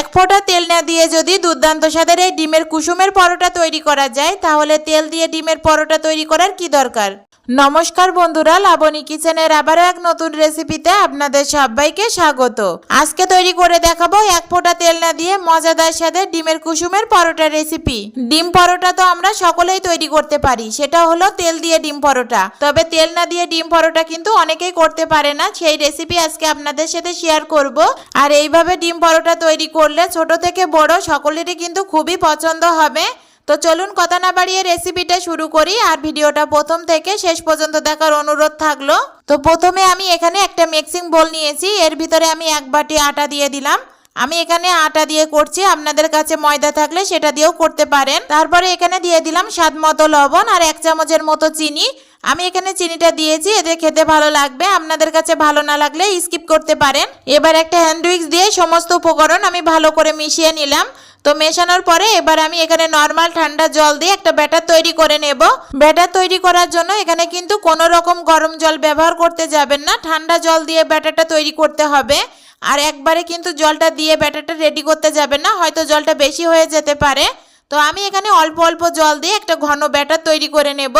এক ফোঁটা তেল না দিয়ে যদি দুর্দান্ত স্বাদের এই ডিমের কুসুমের পরোটা তৈরি করা যায়, তাহলে তেল দিয়ে ডিমের পরোটা তৈরি করার কি দরকার? নমস্কার বন্ধুরা, লাবণী কিচেনের আবারও এক নতুন রেসিপিতে আপনাদের সবাইকে স্বাগত। আজকে তৈরি করে দেখাবো এক ফোঁটা তেল না দিয়ে মজাদার সাথে ডিমের কুসুমের পরোটা রেসিপি। ডিম পরোটা তো আমরা সকলেই তৈরি করতে পারি, সেটা হলো তেল দিয়ে ডিম পরোটা। তবে তেল না দিয়ে ডিম পরোটা কিন্তু অনেকেই করতে পারে না, সেই রেসিপি আজকে আপনাদের সাথে শেয়ার করব। আর এইভাবে ডিম পরোটা তৈরি করলে ছোট থেকে বড় সকলেরই কিন্তু খুবই পছন্দ হবে। তো চলুন কথা না বাড়িয়ে রেসিপিটা শুরু করি আর ভিডিওটা প্রথম থেকে শেষ পর্যন্ত দেখার অনুরোধ থাকল। তো প্রথমে আমি এখানে একটা মিক্সিং বোল নিয়েছি, এর ভিতরে আমি এক বাটি আটা দিয়ে দিলাম। আমি এখানে আটা দিয়ে করছি, আপনাদের কাছে ময়দা থাকলে সেটা দিয়েও করতে পারেন। তারপরে এখানে দিয়ে দিলাম স্বাদ মতো লবণ আর এক চামচের মতো চিনি। আমি এখানে চিনিটা দিয়েছি, এতে খেতে ভালো লাগবে, আপনাদের কাছে ভালো না লাগলে স্কিপ করতে পারেন। এবার একটা হ্যান্ড উইক্স দিয়ে সমস্ত উপকরণ আমি ভালো করে মিশিয়ে নিলাম। তো মেশানোর পরে এবার আমি এখানে নর্মাল ঠান্ডা জল দিয়ে একটা ব্যাটার তৈরি করে নেব। ব্যাটার তৈরি করার জন্য এখানে কিন্তু কোনো রকম গরম জল ব্যবহার করতে যাবেন না। ঠান্ডা জল দিয়ে ব্যাটারটা তৈরি করতে হবে। আর একবারে কিন্তু জলটা দিয়ে ব্যাটারটা রেডি করতে যাবেন না। হয়তো জলটা বেশি হয়ে যেতে পারে। তো আমি এখানে অল্প অল্প জল দিয়ে একটা ঘন ব্যাটার তৈরি করে নেব।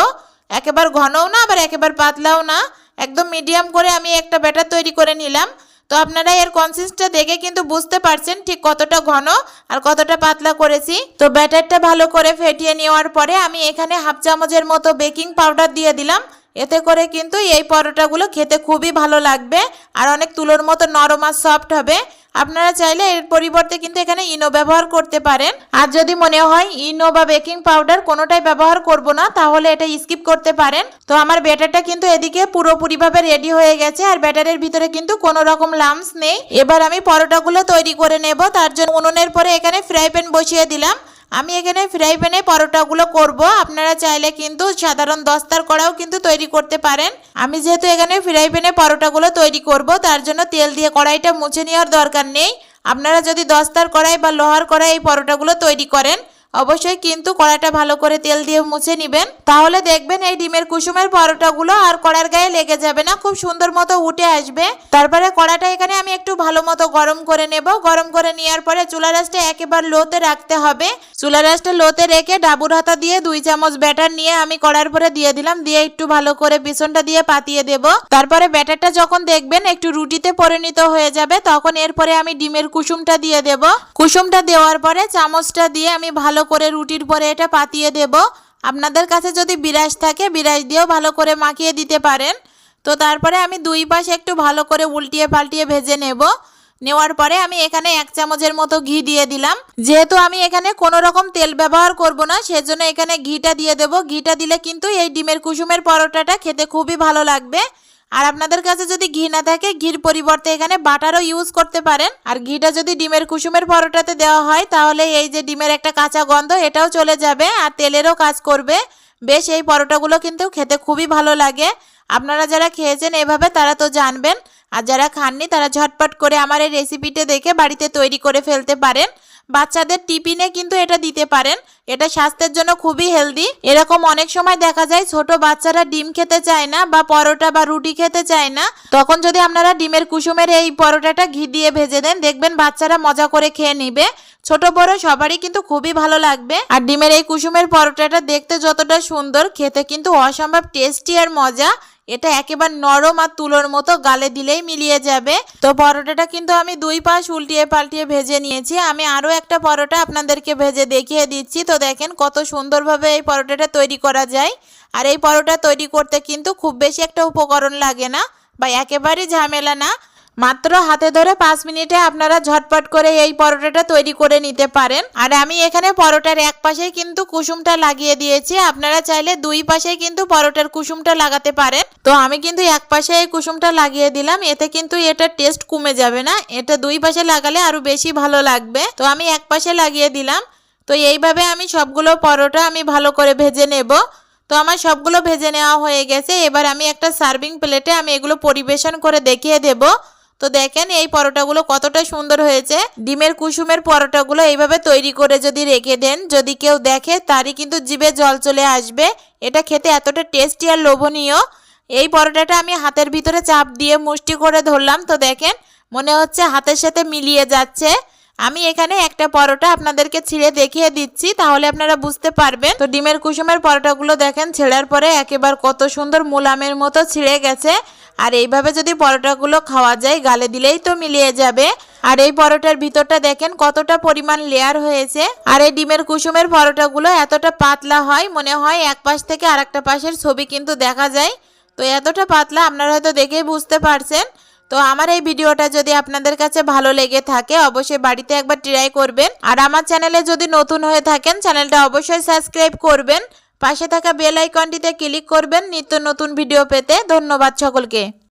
একেবারে ঘনও না, আবার একেবারে পাতলাও না। একদম মিডিয়াম করে আমি একটা ব্যাটার তৈরি করে নিলাম। তো আপনারা এর কনসিস্টটা দেখে কিন্তু বুঝতে পারছেন ঠিক কতটা ঘন আর কতটা পাতলা করেছি। তো ব্যাটারটা ভালো করে ফেটিয়ে নেওয়ার পরে আমি এখানে হাফ চামচের মতো বেকিং পাউডার দিয়ে দিলাম। এতে করে কিন্তু এই পরোটাগুলো খেতে খুবই ভালো লাগবে আর অনেক তুলোর মতো নরম আর সফট হবে। আপনারা চাইলে এর পরিবর্তে কিন্তু এখানে ইনো ব্যবহার করতে পারেন। আর যদি মনে হয় ইনো বা বেকিং পাউডার কোনোটাই ব্যবহার করব না, তাহলে এটা স্কিপ করতে পারেন। তো আমার ব্যাটারটা কিন্তু এদিকে পুরোপুরিভাবে রেডি হয়ে গেছে, আর ব্যাটারের ভিতরে কিন্তু কোনো রকম লামস নেই। এবার আমি পরোটাগুলো তৈরি করে নেব, তার জন্য উনুনের পরে এখানে ফ্রাই প্যান বসিয়ে দিলাম। আমি এখানে ফ্রাই প্যানে পরোটাগুলো করব। আপনারা চাইলে কিন্তু সাধারণ দস্তার কড়াও কিন্তু তৈরি করতে পারেন। আমি যেহেতু এখানে ফ্রাই প্যানে পরোটাগুলো তৈরি করব, তার জন্য তেল দিয়ে কড়াইটা মুছে নেওয়ার দরকার নেই। আপনারা যদি দস্তার কড়াই বা লোহার কড়াই এই পরোটাগুলো তৈরি করেন অবশ্যই কিন্তু কড়াইটা ভালো করে তেল দিয়ে মুছে নেবেন। তাহলে দেখবেন এই ডিমের কুসুমের পরোটাগুলো আর কড়ার গায়ে লেগে যাবে না, খুব সুন্দর মতো উঠে আসবে। তারপরে কড়াটা এখানে আমি একটু ভালো মতো গরম করে নেব। গরম করে নেওয়ার পরে চুলা রাসটা একেবারে লোতে রাখতে হবে। চুলা রাসটা লোতে রেখে ডাবুর হাতা দিয়ে দুই চামচ ব্যাটার নিয়ে আমি কড়ার পরে দিয়ে দিলাম। দিয়ে একটু ভালো করে পিছনটা দিয়ে পাতিয়ে দেব। তারপরে ব্যাটারটা যখন দেখবেন একটু রুটিতে পরিণত হয়ে যাবে, তখন এরপরে আমি ডিমের কুসুমটা দিয়ে দেব। কুসুমটা দেওয়ার পরে চামচটা দিয়ে আমি ভালো করে রুটির পরে এটা পাতিয়ে দেব। আপনাদের কাছে যদি বিরাজ থাকে বিরাজ দিয়েও ভালো করে মাখিয়ে দিতে পারেন। তো তারপরে আমি দুই পাশে একটু ভালো করে উল্টিয়ে পাল্টিয়ে ভেজে নেব। নেওয়ার পরে আমি এখানে এক চামচের মতো ঘি দিয়ে দিলাম। যেহেতু আমি এখানে কোনো রকম তেল ব্যবহার করব না, সেজন্য এখানে ঘিটা দিয়ে দেব। ঘিটা দিলে কিন্তু এই ডিমের কুসুমের পরোটাটা খেতে খুবই ভালো লাগবে। আর আপনাদের কাছে যদি ঘি না থাকে, ঘির পরিবর্তে এখানে বাটারও ইউজ করতে পারেন। আর ঘিটা যদি ডিমের কুসুমের পরোটাতে দেওয়া হয়, তাহলে এই যে ডিমের একটা কাঁচা গন্ধ, এটাও চলে যাবে আর তেলেরও কাজ করবে। বেশ, এই পরোটাগুলো কিন্তু খেতে খুবই ভালো লাগে। আপনারা যারা খেয়েছেন এভাবে, তারা তো জানবেন। আর যারা খাননি, তারা ঝটপট করে আমার এই রেসিপিটা দেখে বাড়িতে তৈরি করে ফেলতে পারেন। বাচ্চাদের টিফিনে কিন্তু এটা দিতে পারেন। এটা স্বাস্থ্যের জন্য খুবই হেলদি। এরকম অনেক সময় দেখা যায় ছোট বাচ্চারা ডিম খেতে চায় না বা পরোটা বা রুটি খেতে চায় না। তখন যদি আপনারা ডিমের কুসুমের এই পরোটাটা ঘি দিয়ে ভেজে দেন, দেখবেন বাচ্চারা মজা করে খেয়ে নিবে। ছোট বড় সবারই কিন্তু খুবই ভালো লাগবে। আর ডিমের এই কুসুমের পরোটাটা দেখতে যতটা সুন্দর, খেতে কিন্তু অসম্ভব টেস্টি আর মজা। এটা একেবারে নরম আর তুলোর মতো গালে দিলেই মিলিয়ে যাবে। তো পরোটাটা কিন্তু আমি দুই পাশ উল্টিয়ে পাল্টিয়ে ভেজে নিয়েছি। আমি আরও একটা পরোটা আপনাদেরকে ভেজে দেখিয়ে দিচ্ছি। তো দেখেন কত সুন্দরভাবে এই পরোটাটা তৈরি করা যায়। আর এই পরোটা তৈরি করতে কিন্তু খুব বেশি একটা উপকরণ লাগে না বা একেবারেই ঝামেলা না। মাত্র হাতে ধরে পাঁচ মিনিটে আপনারা ঝটপট করে এই পরোটাটা তৈরি করে নিতে পারেন। আর আমি এখানে পরোটার এক পাশে কিন্তু কুসুমটা লাগিয়ে দিয়েছি। আপনারা চাইলে দুই পাশে কিন্তু পরোটার কুসুমটা লাগাতে পারেন। তো আমি কিন্তু এক পাশে এই কুসুমটা লাগিয়ে দিলাম। এতে কিন্তু এটা টেস্ট কমে যাবে না। এটা দুই পাশে লাগালে আরও বেশি ভালো লাগবে। তো আমি এক পাশে লাগিয়ে দিলাম। তো এইভাবে আমি সবগুলো পরোটা আমি ভালো করে ভেজে নেব। তো আমার সবগুলো ভেজে নেওয়া হয়ে গেছে। এবার আমি একটা সার্ভিং প্লেটে আমি এগুলো পরিবেশন করে দেখিয়ে দেবো। তো দেখেন এই পরোটাগুলো কতটা সুন্দর হয়েছে। ডিমের কুসুমের পরোটাগুলো এইভাবে তৈরি করে যদি রেখে দেন, যদি কেউ দেখে তারই কিন্তু জিভে জল চলে আসবে। এটা খেতে এতটা টেস্টি আর লোভনীয়। এই পরোটাটা আমি হাতের ভিতরে চাপ দিয়ে মুষ্টি করে ধরলাম। তো দেখেন, মনে হচ্ছে হাতের সাথে মিলিয়ে যাচ্ছে। আমি এখানে একটা পরোটা আপনাদেরকে ছিঁড়ে দেখিয়ে দিচ্ছি, তাহলে আপনারা বুঝতে পারবেন। তো ডিমের কুসুমের পরোটাগুলো দেখেন, ছেঁড়ার পরে একেবারে কত সুন্দর মোলামের মতো ছিঁড়ে গেছে। আর এইভাবে যদি পরোটাগুলো খাওয়া যায়, গালে দিলেই তো মিলিয়ে যাবে। আর এই পরোটার ভিতরটা দেখেন কতটা পরিমাণ লেয়ার হয়েছে। আর এই ডিমের কুসুমের পরোটাগুলো এতটা পাতলা হয়, মনে হয় এক পাশ থেকে আরেকটা পাশের ছবি কিন্তু দেখা যায়। তো এতটা পাতলা আপনারা হয়তো দেখেই বুঝতে পারছেন। তো আমার এই ভিডিওটা যদি আপনাদের কাছে ভালো লেগে থাকে, অবশ্যই বাড়িতে একবার ট্রাই করবেন। আর আমার চ্যানেলে যদি নতুন হয়ে থাকেন, চ্যানেলটা অবশ্যই সাবস্ক্রাইব করবেন। পাশে থাকা বেল আইকনটিতে ক্লিক করবেন নিত্য নতুন ভিডিও পেতে। ধন্যবাদ সকলকে।